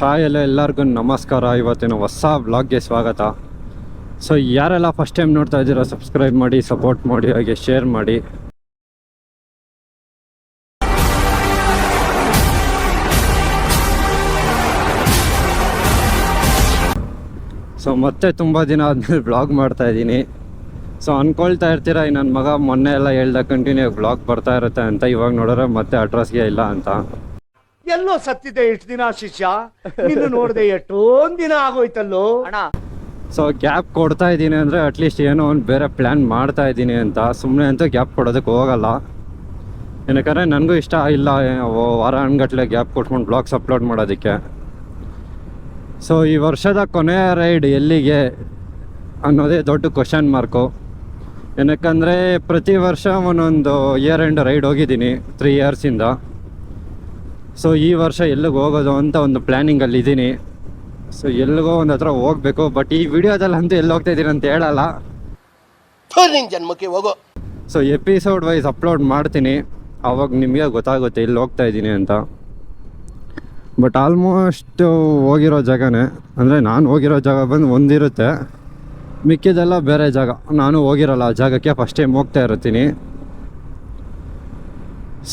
Hi ಎಲ್ಲ ಎಲ್ಲರಿಗೂ ನಮಸ್ಕಾರ. ಇವತ್ತಿನ ಹೊಸ ಬ್ಲಾಗ್ಗೆ ಸ್ವಾಗತ. ಸೊ ಯಾರೆಲ್ಲ ಫಸ್ಟ್ ಟೈಮ್ ನೋಡ್ತಾ ಇದ್ದೀರೋ ಸಬ್ಸ್ಕ್ರೈಬ್ ಮಾಡಿ ಸಪೋರ್ಟ್ ಮಾಡಿ, ಹಾಗೆ ಶೇರ್ ಮಾಡಿ. ಸೊ ಮತ್ತೆ ತುಂಬ ದಿನ ಆದಮೇಲೆ ಬ್ಲಾಗ್ ಮಾಡ್ತಾ ಇದ್ದೀನಿ. ಸೊ ಅನ್ಕೊಳ್ತಾ ಇರ್ತೀರಾ ನನ್ನ ಮಗ ಮೊನ್ನೆ ಎಲ್ಲ ಹೇಳ್ದ ಕಂಟಿನ್ಯೂ ಬ್ಲಾಗ್ ಬರ್ತಾ ಇರುತ್ತೆ ಅಂತ. ಇವಾಗ ನೋಡಿದ್ರೆ ಮತ್ತೆ ಅಡ್ರೆಸ್ಗೆ ಇಲ್ಲ ಅಂತ. ಎಲ್ಲೋ ಸತ್ತಿದ್ದೆ ಎಷ್ಟು ದಿನ ಶಿಷ್ಯ. ನಿನ್ನ ನೋಡ್ದೆ ಎಷ್ಟೊಂದ್ ದಿನ ಆಗೋಯ್ತಲ್ಲೋ. ಸೊ ಗ್ಯಾಪ್ ಕೊಡ್ತಾ ಇದ್ದೀನಿ ಅಂದರೆ ಅಟ್ಲೀಸ್ಟ್ ಏನೋ ಒಂದು ಬೇರೆ ಪ್ಲ್ಯಾನ್ ಮಾಡ್ತಾ ಇದ್ದೀನಿ ಅಂತ. ಸುಮ್ಮನೆ ಅಂತೂ ಗ್ಯಾಪ್ ಕೊಡೋದಕ್ಕೆ ಹೋಗಲ್ಲ. ಏನಕ್ಕಂದರೆ ನನಗೂ ಇಷ್ಟ ಇಲ್ಲ ವಾರ ಹಣ್ಗಟ್ಲೆ ಗ್ಯಾಪ್ ಕೊಟ್ಕೊಂಡು ಬ್ಲಾಗ್ಸ್ ಅಪ್ಲೋಡ್ ಮಾಡೋದಕ್ಕೆ. ಸೊ ಈ ವರ್ಷದ ಕೊನೆಯ ರೈಡ್ ಎಲ್ಲಿಗೆ ಅನ್ನೋದೇ ದೊಡ್ಡ ಕ್ವಶನ್ ಮಾರ್ಕು ಏನಕ್ಕಂದರೆ ಪ್ರತಿ ವರ್ಷ ಒಂದೊಂದು ಇಯರ್ ಎಂಡ್ ರೈಡ್ ಹೋಗಿದ್ದೀನಿ ತ್ರೀ ಇಯರ್ಸಿಂದ ಸೊ ಈ ವರ್ಷ ಎಲ್ಲಿಗೆ ಹೋಗೋದು ಅಂತ ಒಂದು ಪ್ಲ್ಯಾನಿಂಗಲ್ಲಿ ಇದ್ದೀನಿ ಸೊ ಎಲ್ಲಿಗೋ ಒಂದು ಹತ್ರ ಹೋಗ್ಬೇಕು ಬಟ್ ಈ ವಿಡಿಯೋದಲ್ಲಿ ಅಂತೂ ಎಲ್ಲಿ ಹೋಗ್ತಾ ಇದ್ದೀನಿ ಅಂತ ಹೇಳಲ್ಲ. ಜನ್ಮಕ್ಕೆ ಹೋಗೋ. ಸೊ ಎಪಿಸೋಡ್ ವೈಸ್ ಅಪ್ಲೋಡ್ ಮಾಡ್ತೀನಿ. ಅವಾಗ ನಿಮಗೆ ಗೊತ್ತಾಗುತ್ತೆ ಎಲ್ಲಿ ಹೋಗ್ತಾ ಇದ್ದೀನಿ ಅಂತ. ಬಟ್ ಆಲ್ಮೋಸ್ಟ್ ಹೋಗಿರೋ ಜಾಗನೇ ಅಂದರೆ ನಾನು ಹೋಗಿರೋ ಜಾಗ ಬಂದು ಒಂದಿರುತ್ತೆ. ಮಿಕ್ಕಿದೆಲ್ಲ ಬೇರೆ ಜಾಗ. ನಾನು ಹೋಗಿರಲ್ಲ ಆ ಜಾಗಕ್ಕೆ ಫಸ್ಟ್ ಟೈಮ್ ಹೋಗ್ತಾ ಇರ್ತೀನಿ.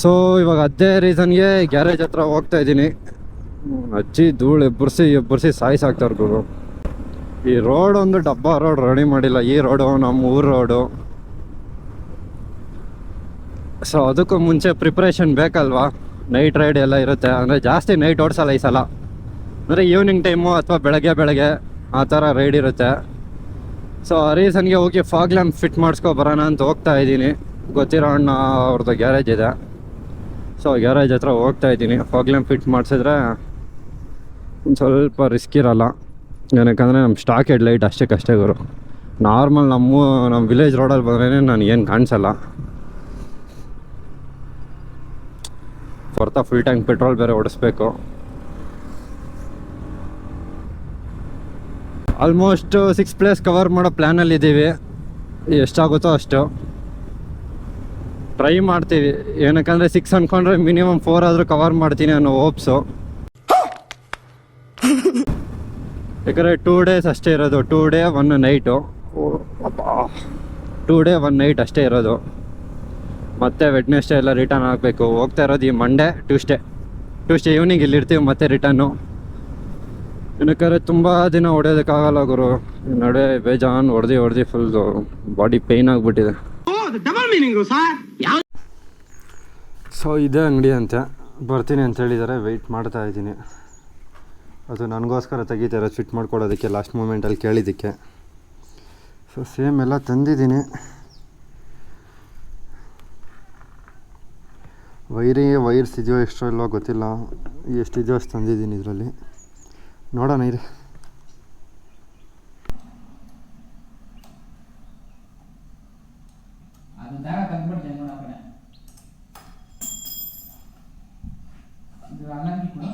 ಸೊ ಇವಾಗ ಅದೇ ರೀಸನ್ಗೆ ಗ್ಯಾರೇಜ್ ಹತ್ರ ಹೋಗ್ತಾ ಇದ್ದೀನಿ. ಅಜ್ಜಿ ಧೂಳು ಎಬ್ಬರಿಸಿ ಎಬ್ಬರಿಸಿ ಸಾಯಿಸಾಕ್ತಾರೆ ಗುರು. ಈ ರೋಡ್ ಒಂದು ಡಬ್ಬ ರೋಡ್ ರೆಡಿ ಮಾಡಿಲ್ಲ. ಈ ರೋಡು ನಮ್ಮ ಊರು ರೋಡು ಸೊ ಅದಕ್ಕೂ ಮುಂಚೆ ಪ್ರಿಪ್ರೇಷನ್ ಬೇಕಲ್ವಾ? ನೈಟ್ ರೈಡ್ ಎಲ್ಲ ಇರುತ್ತೆ. ಅಂದರೆ ಜಾಸ್ತಿ ನೈಟ್ ಓಡಿಸಲ್ಲ ಈ ಸಲ. ಅಂದರೆ ಈವ್ನಿಂಗ್ ಟೈಮು ಅಥವಾ ಬೆಳಗ್ಗೆ ಬೆಳಗ್ಗೆ ಆ ಥರ ರೈಡ್ ಇರುತ್ತೆ. ಸೊ ಆ ರೀಸನ್ಗೆ ಹೋಗಿ ಫಾಗ್ ಲ್ಯಾಂಪ್ ಫಿಟ್ ಮಾಡಿಸ್ಕೊ ಬರೋಣ ಅಂತ ಹೋಗ್ತಾ ಇದ್ದೀನಿ. ಗೊತ್ತಿರೋ ಅಣ್ಣ ಅವ್ರದ್ದು ಗ್ಯಾರೇಜ್ ಇದೆ. ಸೊ ಗ್ಯಾರೇಜ್ ಹತ್ರ ಹೋಗ್ತಾ ಇದ್ದೀನಿ. ಲ್ಯಾಂಪ್ ಫಿಟ್ ಮಾಡಿಸಿದ್ರೆ ಒಂದು ಸ್ವಲ್ಪ ರಿಸ್ಕ್ ಇರಲ್ಲ. ಏನಕ್ಕಂದರೆ ನಮ್ಮ ಸ್ಟಾಕ್ ಹೆಡ್ ಲೈಟ್ ಅಷ್ಟಕ್ಕಷ್ಟೇ ಗುರು. ನಾರ್ಮಲ್ ನಮ್ಮ ನಮ್ಮ ವಿಲೇಜ್ ರೋಡಲ್ಲಿ ಬಂದ್ರೇ ಏನು ಕಾಣಿಸಲ್ಲ. ಹೊರ್ತಾ ಫುಲ್ ಟ್ಯಾಂಕ್ ಪೆಟ್ರೋಲ್ ಬೇರೆ ಓಡಿಸ್ಬೇಕು. ಆಲ್ಮೋಸ್ಟ್ ಸಿಕ್ಸ್ ಪ್ಲೇಸ್ ಕವರ್ ಮಾಡೋ ಪ್ಲ್ಯಾನಲ್ಲಿ ಇದ್ದೀವಿ ಎಷ್ಟಾಗುತ್ತೋ ಅಷ್ಟು. ಟ್ರೈ ಮಾಡ್ತೀವಿ. ಏನಕ್ಕಂದರೆ ಸಿಕ್ಸ್ ಅಂದ್ಕೊಂಡ್ರೆ ಮಿನಿಮಮ್ ಫೋರ್ ಆದರೂ ಕವರ್ ಮಾಡ್ತೀನಿ ಅನ್ನೋ ಹೋಪ್ಸು ಯಾಕಂದರೆ ಟೂ ಡೇಸ್ ಅಷ್ಟೇ ಇರೋದು. Two day one night two day one night ಅಷ್ಟೇ ಇರೋದು. ಮತ್ತೆ ವೆಡ್ನೆಸ್ಡೇ ಎಲ್ಲ ರಿಟರ್ನ್ ಆಗಬೇಕು. ಹೋಗ್ತಾ ಇರೋದು ಈ ಮಂಡೇ ಟ್ಯೂಸ್ಡೇ ಟ್ಯೂಸ್ಡೇ ಈವ್ನಿಂಗ್ ಇಲ್ಲಿ ಇರ್ತೀವಿ, ಮತ್ತೆ ರಿಟರ್ನು ಏನಕ್ಕಾದ್ರೆ ತುಂಬ ದಿನ ಹೊಡೆಯೋದಕ್ಕಾಗಲ್ಲ ಗುರು. ನಡೆ ಬೇಜಾನ್, ಹೊಡೆದು ಹೊಡೆದು ಫುಲ್ ಬಾಡಿ ಪೇಯ್ನ್ ಆಗಿಬಿಟ್ಟಿದೆ. ಸೊ, ಇದೇ ಅಂಗಡಿ ಅಂತೆ. ಬರ್ತೀನಿ ಅಂತ ಹೇಳಿದ್ದಾರೆ. ವೆಯ್ಟ್ ಮಾಡ್ತಾ ಇದ್ದೀನಿ. ಅದು ನನಗೋಸ್ಕರ ತೆಗಿತಾರೆ ಫಿಟ್ ಮಾಡ್ಕೊಡೋದಕ್ಕೆ ಲಾಸ್ಟ್ ಮೂಮೆಂಟಲ್ಲಿ ಕೇಳಿದ್ದಕ್ಕೆ. ಸೊ ಸೇಮ್ ಎಲ್ಲ ತಂದಿದ್ದೀನಿ. ವೈರಿಗೆ ವೈರ್ಸ್ ಇದೆಯೋ ಎಷ್ಟೋ ಇಲ್ಲೋ ಗೊತ್ತಿಲ್ಲ. ಎಷ್ಟಿದೆಯೋ ಅಷ್ಟು ತಂದಿದ್ದೀನಿ ಇದರಲ್ಲಿ. ನೋಡೋಣ, ಇರಿ. ಅದು ತೆಗ್ದ್ಬಿಡ್ತೀನಿ ನೋಡು ಆ ಕಡೆ ಇದು ಅಲ್ಲಂಗಿ ಕೊಡು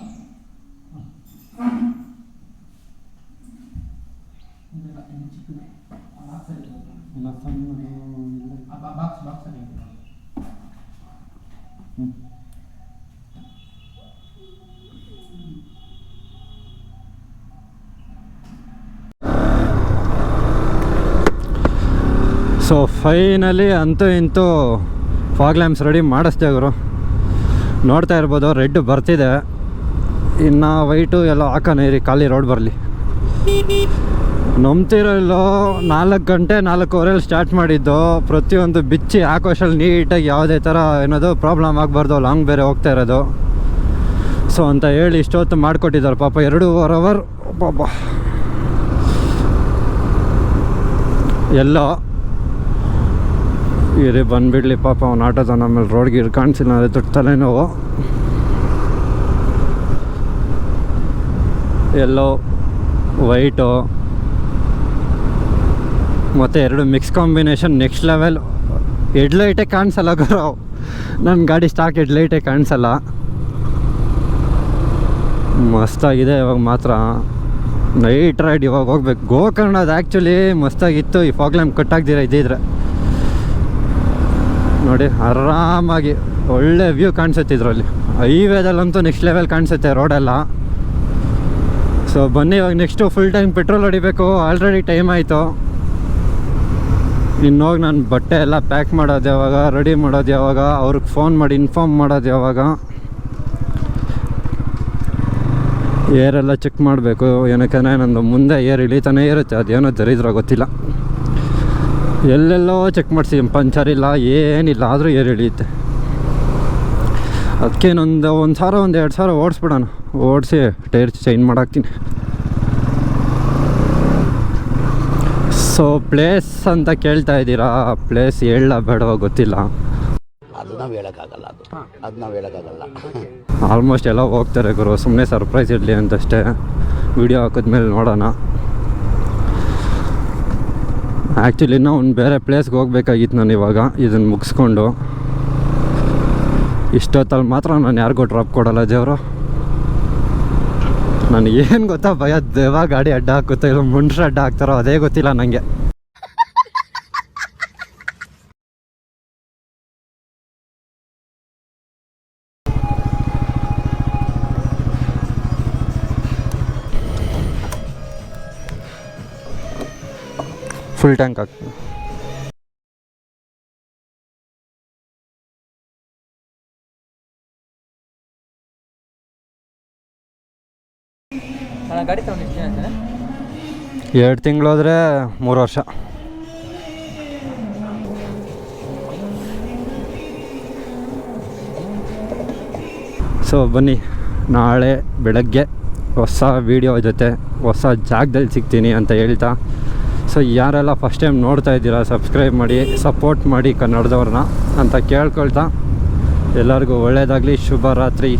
ಸೊ ಫೈನಲಿ ಅಂತೂ ಇಂತೂ ಫಾಗ್ ಲ್ಯಾಂಪ್ಸ್ ರೆಡಿ ಮಾಡಿಸ್ದೆ ಗುರು. ನೋಡ್ತಾ ಇರ್ಬೋದು ರೆಡ್ ಬರ್ತಿದೆ. ಇನ್ನು ವೈಟು ಎಲ್ಲ ಹಾಕೋಣ ಇರಿ, ಖಾಲಿ ರೋಡ್ ಬರಲಿ. ನಂಬ್ತಿರೋ ಇಲ್ಲೋ ನಾಲ್ಕು ಗಂಟೆ ನಾಲ್ಕೂವರೆಯಲ್ಲಿ ಸ್ಟಾರ್ಟ್ ಮಾಡಿದ್ದು, ಪ್ರತಿಯೊಂದು ಬಿಚ್ಚಿ ಆಕೋಶಲ್ಲಿ ನೀಟಾಗಿ ಯಾವುದೇ ಥರ ಏನದು ಪ್ರಾಬ್ಲಮ್ ಆಗಬಾರ್ದು ಲಾಂಗ್ ಬೇರೆ ಹೋಗ್ತಾ ಇರೋದು. ಸೊ ಅಂತ ಹೇಳಿ ಇಷ್ಟೊತ್ತು ಮಾಡಿಕೊಟ್ಟಿದ್ದಾರೆ. ಪಾಪ ಎರಡೂವರೆ ಅವರ್ ಪಾಪ ಎಲ್ಲೋ. ಇರಿ, ಬಂದುಬಿಡ್ಲಿ ಪಾಪ, ಅವ್ನು ಆಟೋದ ನಮ್ಮಲ್ಲಿ ರೋಡ್ಗೆ ಇರ್ ಕಾಣಿಸಿಲ್ಲ ಅಂದರೆ ದೊಡ್ಡ ತಲೆನೋವು. ಎಲ್ಲೋ ವೈಟು ಮತ್ತು ಎರಡು ಮಿಕ್ಸ್ ಕಾಂಬಿನೇಷನ್ ನೆಕ್ಸ್ಟ್ ಲೆವೆಲ್ ಹೆಡ್ಲೈಟೇ ಕಾಣಿಸಲ್ಲ ಗುರು. ನನ್ನ ಗಾಡಿ ಸ್ಟಾಕ್ ಹೆಡ್ಲೈಟೇ ಕಾಣಿಸಲ್ಲ. ಮಸ್ತಾಗಿದೆ ಇವಾಗ ಮಾತ್ರ. ನೈಟ್ ರೈಡ್ ಇವಾಗ ಹೋಗ್ಬೇಕು. ಗೋಕರ್ಣದ ಆ್ಯಕ್ಚುಲಿ ಮಸ್ತಾಗಿತ್ತು. ಈ ಫಾಗ್ ಲ್ಯಾಂಪ್ ಕಟ್ಟಾಗ್ದಿರ ಇದ್ದಿದ್ರೆ ನೋಡಿ, ಆರಾಮಾಗಿ ಒಳ್ಳೆ ವ್ಯೂ ಕಾಣಿಸುತ್ತೆ ಇದರಲ್ಲಿ. ಹೈವೇದಲ್ಲಂತೂ ನೆಕ್ಸ್ಟ್ ಲೆವೆಲ್ ಕಾಣಿಸುತ್ತೆ ರೋಡೆಲ್ಲ ಸೊ ಬನ್ನಿ ಇವಾಗ ನೆಕ್ಸ್ಟು ಫುಲ್ ಟೈಮ್ ಪೆಟ್ರೋಲ್ ಹೊಡಿಬೇಕು. ಆಲ್ರೆಡಿ ಟೈಮ್ ಆಯಿತು. ಇನ್ನು ಹೋಗಿ ನಾನು ಬಟ್ಟೆ ಎಲ್ಲ ಪ್ಯಾಕ್ ಮಾಡೋದು ಯಾವಾಗ ರೆಡಿ ಮಾಡೋದು ಯಾವಾಗ, ಅವ್ರಿಗೆ ಫೋನ್ ಮಾಡಿ ಇನ್ಫಾರ್ಮ್ ಮಾಡೋದು ಯಾವಾಗ? ಏರೆಲ್ಲ ಚೆಕ್ ಮಾಡಬೇಕು, ಏನಕ್ಕೆ ನಂದು ಮುಂದೆ ಏರ್ ಇಳಿತಾನೆ ಇರುತ್ತೆ, ಅದೇನೋ ದರಿದ್ರ ಗೊತ್ತಿಲ್ಲ. ಎಲ್ಲೆಲ್ಲೋ ಚೆಕ್ ಮಾಡಿಸಿ ಪಂಚರ್ ಇಲ್ಲ, ಏನಿಲ್ಲ, ಆದರೂ ಏರ್ ಇಳಿಯುತ್ತೆ. ಅದಕ್ಕೆ ಇನ್ನೊಂದು ಒಂದು ಸಾವಿರ, ಒಂದು ಎರಡು ಸಾವಿರ ಓಡಿಸ್ಬಿಡೋಣ. ಓಡಿಸಿ ಟೈರ್ ಚೇಂಜ್ ಮಾಡಾಕ್ತೀನಿ. ಸೊ ಪ್ಲೇಸ್ ಅಂತ ಕೇಳ್ತಾ ಇದ್ದೀರಾ? ಪ್ಲೇಸ್ ಹೇಳ ಬೇಡವ ಗೊತ್ತಿಲ್ಲ. ಅದು ನಾವು ಹೇಳೋಕ್ಕಾಗಲ್ಲ ಅದು. ಅದು ನಾವು ಹೇಳೋಕ್ಕಾಗಲ್ಲ. ಆಲ್ಮೋಸ್ಟ್ ಎಲ್ಲ ಹೋಗ್ತಾರೆ ಗುರು ಸುಮ್ಮನೆ ಸರ್ಪ್ರೈಸ್ ಇರಲಿ ಅಂತಷ್ಟೇ. ವಿಡಿಯೋ ಹಾಕಿದ್ಮೇಲೆ ನೋಡೋಣ. ಆ್ಯಕ್ಚುಲಿ ಇನ್ನೂ ಒಂದು ಬೇರೆ ಪ್ಲೇಸ್ಗೆ ಹೋಗ್ಬೇಕಾಗಿತ್ತು ನಾನು ಇವಾಗ. ಇದನ್ನು ಮುಗಿಸ್ಕೊಂಡು. ಇಷ್ಟೊತ್ತಲ್ಲಿ ಮಾತ್ರ ನಾನು ಯಾರಿಗೂ ಡ್ರಾಪ್ ಕೊಡಲ್ಲ ದೇವರು ನನಗೆ ಏನು ಗೊತ್ತಾ? ಭಯ, ದೇವ, ಗಾಡಿ ಅಡ್ಡ ಹಾಕುತ್ತೋ ಇಲ್ಲ ಮುಂಡ್ರ ಅಡ್ಡ ಹಾಕ್ತಾರೋ ಅದೇ ಗೊತ್ತಿಲ್ಲ ನನಗೆ ಫುಲ್ ಟ್ಯಾಂಕ್ ಹಾಕ್ತೀನಿ. ಗಾಡಿ ಎರಡು ತಿಂಗಳು ಹೋದರೆ ಮೂರು ವರ್ಷ. ಸೊ ಬನ್ನಿ. ನಾಳೆ ಬೆಳಗ್ಗೆ ಹೊಸ ವೀಡಿಯೋ ಜೊತೆ ಹೊಸ ಜಾಗದಲ್ಲಿ ಸಿಗ್ತೀನಿ ಅಂತ ಹೇಳ್ತಾ. ಸೊ ಯಾರೆಲ್ಲ ಫಸ್ಟ್ ಟೈಮ್ ನೋಡ್ತಾ ಇದ್ದೀರಾ ಸಬ್ಸ್ಕ್ರೈಬ್ ಮಾಡಿ ಸಪೋರ್ಟ್ ಮಾಡಿ ಕನ್ನಡದವ್ರನ್ನ ಅಂತ ಕೇಳ್ಕೊಳ್ತಾ. ಎಲ್ಲರಿಗೂ ಒಳ್ಳೆಯದಾಗಲಿ ಶುಭ ರಾತ್ರಿ.